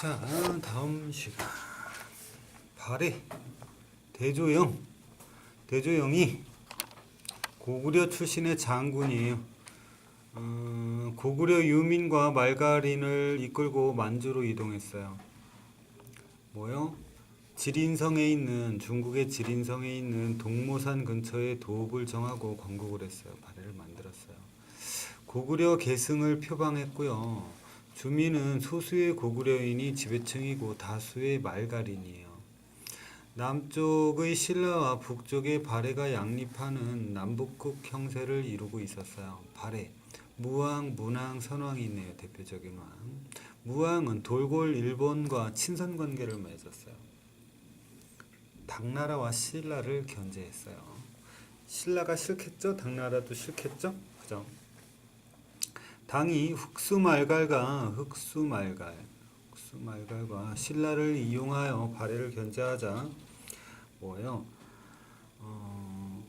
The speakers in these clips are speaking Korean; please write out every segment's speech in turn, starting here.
자, 다음 시간. 발해 대조영. 대조영이 고구려 출신의 장군이에요. 어, 고구려 유민과 말가린을 이끌고 만주로 이동했어요. 뭐요? 지린성에 있는 중국의 지린성에 있는 동모산 근처에 도읍을 정하고 건국을 했어요. 발해를 만들었어요. 고구려 계승을 표방했고요. 주민은 소수의 고구려인이 지배층이고 다수의 말가린이에요. 남쪽의 신라와 북쪽의 발해가 양립하는 남북극 형세를 이루고 있었어요. 발해, 무왕, 문왕, 선왕이 있네요. 대표적인 왕. 무왕은 돌골 일본과 친선 관계를 맺었어요. 당나라와 신라를 견제했어요. 신라가 싫겠죠? 당나라도 싫겠죠? 그죠? 당이 흑수말갈과 흑수말갈, 흑수말갈과 신라를 이용하여 발해를 견제하자 뭐예요? 어,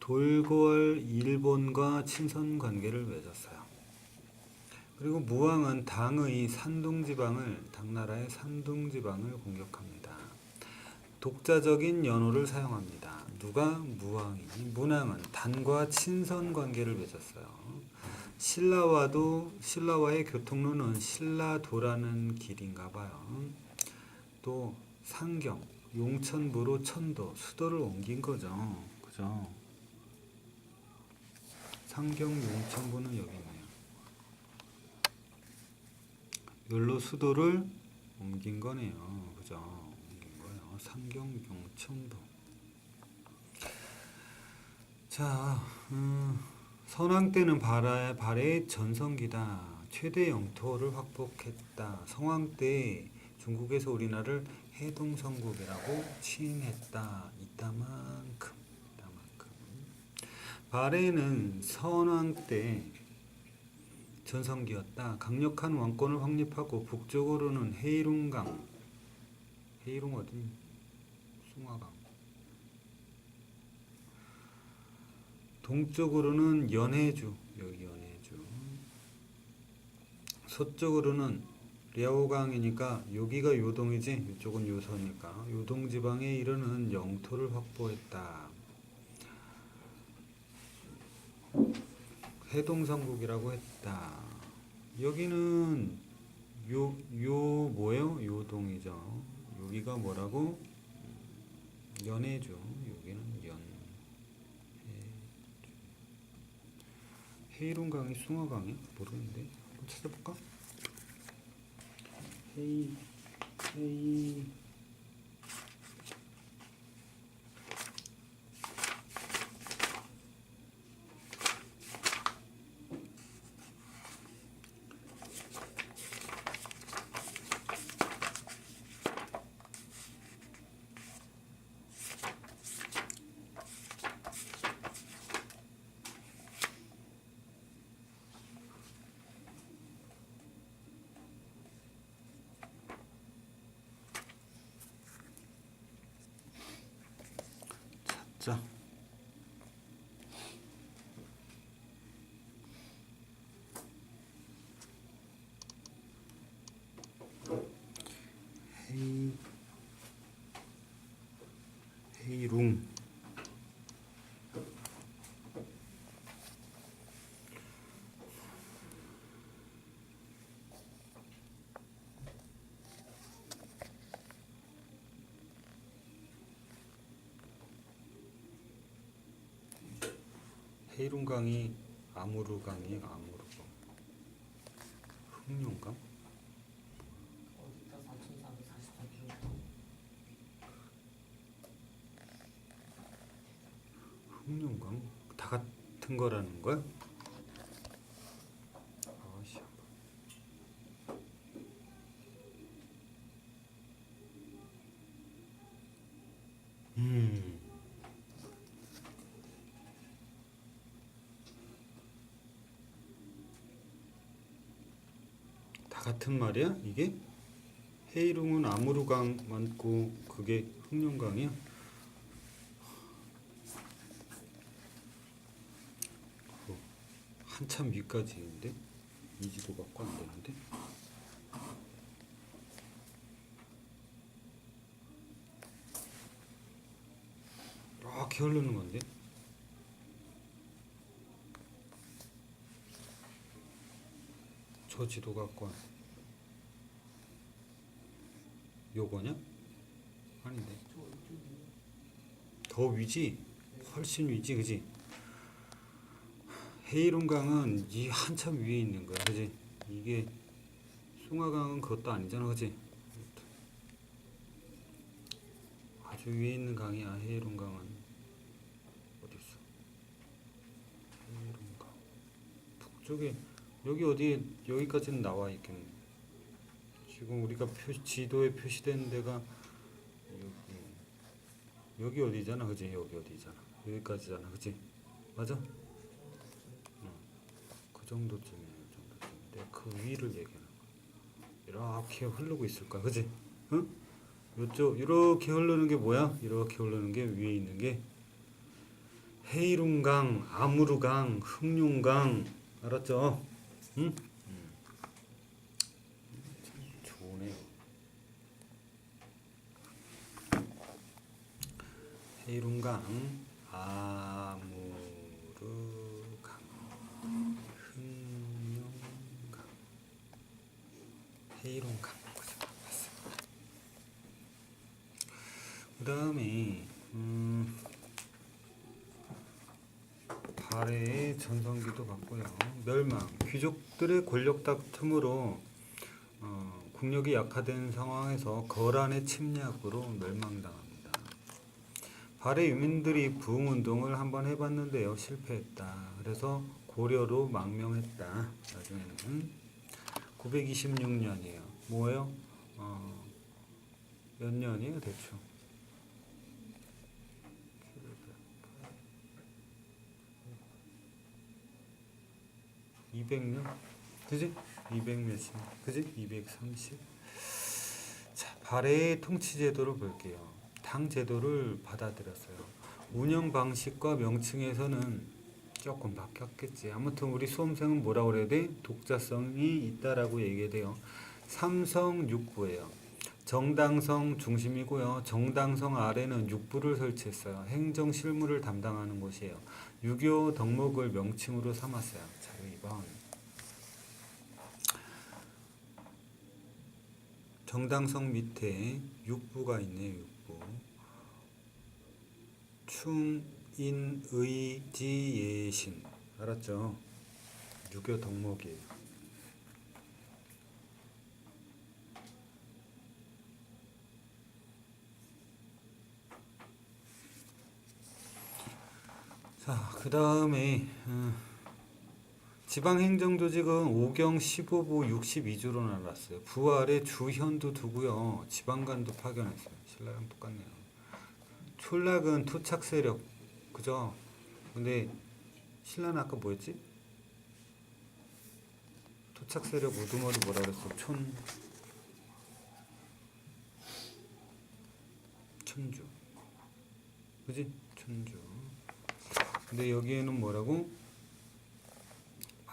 돌골 일본과 친선 관계를 맺었어요. 그리고 무왕은 당의 산둥 지방을 당나라의 산둥 지방을 공격합니다. 독자적인 연호를 사용합니다. 누가 무왕이니? 문왕은 단과 친선 관계를 맺었어요. 신라와도 신라와의 교통로는 신라도라는 길인가 봐요. 또 상경, 용천부로 천도, 수도를 옮긴 거죠. 그죠? 상경, 용천부는 여기 있네요. 여기로 수도를 옮긴 거네요. 그죠? 옮긴 거예요. 상경, 용천부. 자, 음, 선왕 때는 발해, 발해의 전성기다. 최대 영토를 확보했다. 성왕 때 중국에서 우리나라를 해동성국이라고 칭했다. 이따만큼, 이따만큼. 발해는 선왕 때 전성기였다. 강력한 왕권을 확립하고 북쪽으로는 헤이룽강, 헤이룽 어디? 숭화강. 동쪽으로는 연해주, 여기 연해주. 서쪽으로는 랴오강이니까 여기가 요동이지, 이쪽은 요서니까 요동 지방에 이르는 영토를 확보했다. 해동성국이라고 했다. 여기는 요, 요 뭐예요? 요동이죠. 여기가 뭐라고? 연해주. 여기는 연. 헤이룬강이 숭어강이 모르는데 한번 찾아볼까? 헤이 헤이 자. 헤이 헤이룽 헤이룽강이 아무르강이 아무르강. 흑룡강? 어디다 4,444km 흑룡강? 다 같은 거라는 거야? 같은 말이야? 이게? 헤이룽은 아무르강 많고 그게 흑룡강이야? 어, 한참 위까지 있는데 이 지도 갖고 안 되는데 아, 이렇게 흐르는 건데 저 지도 갖고 왔 요거냐? 아닌데. 더 위지? 훨씬 위지, 그지? 헤이룬강은 이 한참 위에 있는 거야, 그지? 이게 숭화강은 그것도 아니잖아, 그지? 아주 위에 있는 강이야, 헤이룬강은. 어디 있어? 헤이룬강. 북쪽에 여기 어디 여기까지는 나와 있겠네. 지금 우리가 표, 지도에 표시된 데가 여기. 여기 어디잖아, 그지? 여기 어디잖아. 여기까지잖아, 그지? 맞아? 응. 그 정도쯤이야, 그 정도쯤인데 그 위를 얘기하는 거야. 이렇게 흐르고 있을 거야, 그지? 응? 요쪽 이렇게 흐르는 게 뭐야? 이렇게 흐르는 게 위에 있는 게 헤이룬강, 아무르강, 흑룡강, 알았죠? 응? 응. 참 좋네요. 헤이룬강, 아무르강, 그죠? 맞습니다. 그 다음에 음, 발해의 전성기도 봤고요. 멸망, 귀족들의 권력 다툼으로 어, 국력이 약화된 상황에서 거란의 침략으로 멸망당합니다. 발해 유민들이 부흥운동을 한번 해봤는데요. 실패했다. 그래서 고려로 망명했다. 나중에는 926년이에요. 뭐예요? 어, 몇 년이에요, 대충? 200년? 그지? 200 몇십 년. 그지? 230. 자, 발해의 통치 제도를 볼게요. 당 제도를 받아들였어요. 운영 방식과 명칭에서는 조금 바뀌었겠지. 아무튼 우리 수험생은 뭐라고 그래야 돼? 독자성이 있다라고 얘기해야 돼요. 삼성 육부예요. 정당성 중심이고요. 정당성 아래는 육부를 설치했어요. 행정 실무를 담당하는 곳이에요. 유교 덕목을 명칭으로 삼았어요. 자, 2번. 정당성 밑에 육부가 있네요. 충인의지예신 알았죠? 유교 덕목이에요. 자, 그 다음에 어, 지방행정조직은 5경 15부 62조로 나눴어요. 부활에 주현도 두고요. 지방관도 파견했어요. 신라랑 똑같네요. 촌락은 토착 세력, 그죠? 근데 신라는 아까 뭐였지? 토착 세력 우두머리 뭐라 그랬어? 촌 촌주, 그지? 촌주. 근데 여기에는 뭐라고?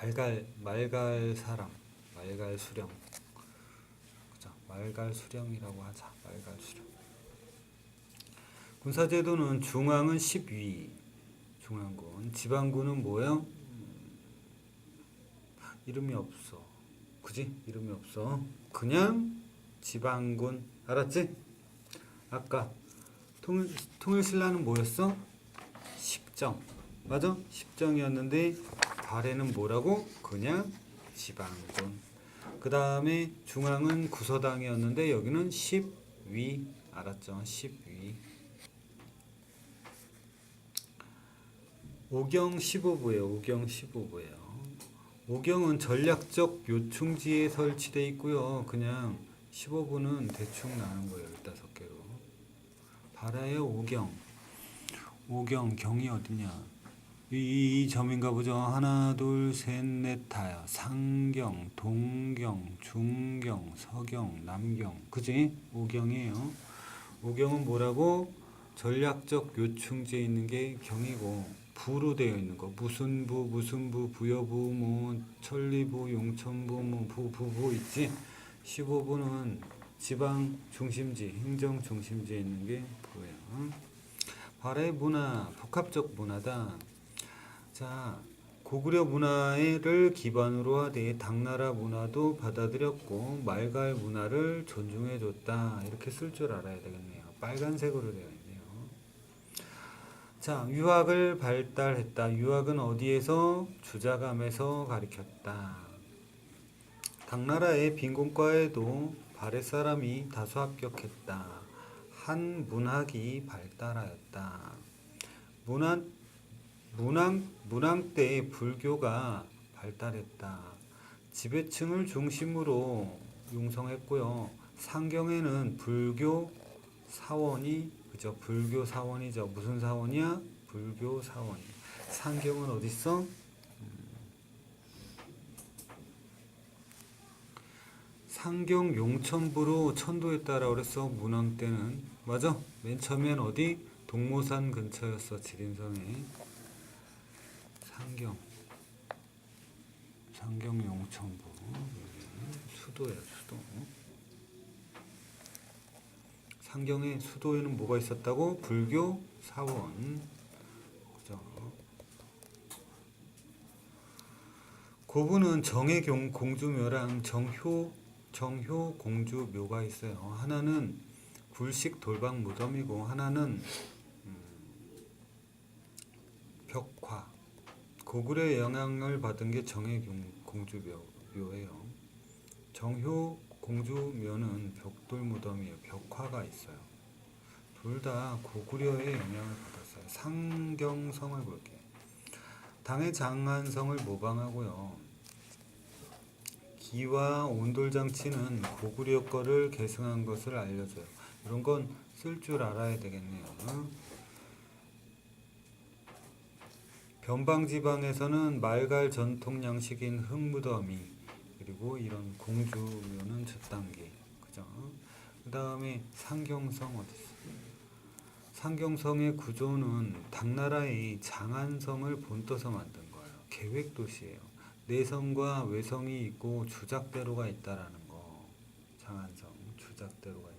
말갈 말갈 사람, 말갈 수령. 그죠? 말갈 수령이라고 하자. 말갈 수령. 군사제도는 중앙은 10위. 중앙군. 지방군은 뭐예요? 음, 이름이 없어. 그지? 이름이 없어. 그냥 지방군. 알았지? 아까 통일 통일신라는 뭐였어? 십정. 맞아? 십정이었는데 발해는 뭐라고? 그냥 지방군. 그 다음에 중앙은 구서당이었는데 여기는 10위. 알았죠? 10위. 오경 15부예요. 오경 15부예요. 오경은 전략적 요충지에 설치되어 있고요. 그냥 15부는 대충 나는 거예요. 15개로. 발해의 오경. 오경 경이 어디냐? 이, 점인가 보죠. 하나, 둘, 셋, 넷, 다야. 상경, 동경, 중경, 서경, 남경. 그지? 오경이에요. 오경은 뭐라고? 전략적 요충지에 있는 게 경이고 부로 되어 있는 거. 무슨 부, 무슨 부, 부여부, 뭐 천리부, 용천부, 뭐 부, 부, 부 있지? 15부는 지방 중심지, 행정 중심지에 있는 게 부예요. 발해 문화, 복합적 문화다. 자, 고구려 문화를 기반으로 하되 당나라 문화도 받아들였고 말갈 문화를 존중해줬다. 이렇게 쓸 줄 알아야 되겠네요. 빨간색으로 되어 있네요. 자, 유학을 발달했다. 유학은 어디에서? 주자감에서 가리켰다. 당나라의 빈곤과에도 발해 사람이 다수 합격했다. 한 문학이 발달하였다. 문학 문학 문학 때 불교가 발달했다. 지배층을 중심으로 융성했고요. 상경에는 불교 사원이 그죠? 불교 사원이죠. 무슨 사원이야? 불교 사원. 상경은 어디 있어? 상경 용천부로 천도했다라고 그랬어 문왕 때는 맞아 맨 처음엔 어디 동모산 근처였어 지린성에 상경. 상경 용천부. 수도야 수도. 상경의 수도에는 뭐가 있었다고? 불교 사원. 그죠? 고부는 정혜경 공주묘랑 정효 정효 공주묘가 있어요. 하나는 굴식 돌방 무덤이고 하나는 음, 벽화 고구려의 영향을 받은 게 정혜경 공주묘예요. 정효 공주묘는 벽돌 무덤이에요. 벽화가 있어요. 둘 다 고구려의 영향을 받았어요. 상경성을 볼게요. 당의 장안성을 모방하고요. 기와 온돌 장치는 고구려 거를 계승한 것을 알려줘요. 이런 건 쓸 줄 알아야 되겠네요. 변방 지방에서는 말갈 전통 양식인 흙무더미 그리고 이런 공주묘는 첫 단계 그죠? 그 다음에 상경성 어디 있어? 상경성의 구조는 당나라의 장안성을 본떠서 만든 거예요. 계획 도시예요. 내성과 외성이 있고 주작대로가 있다라는 거. 장안성 주작대로가 있다.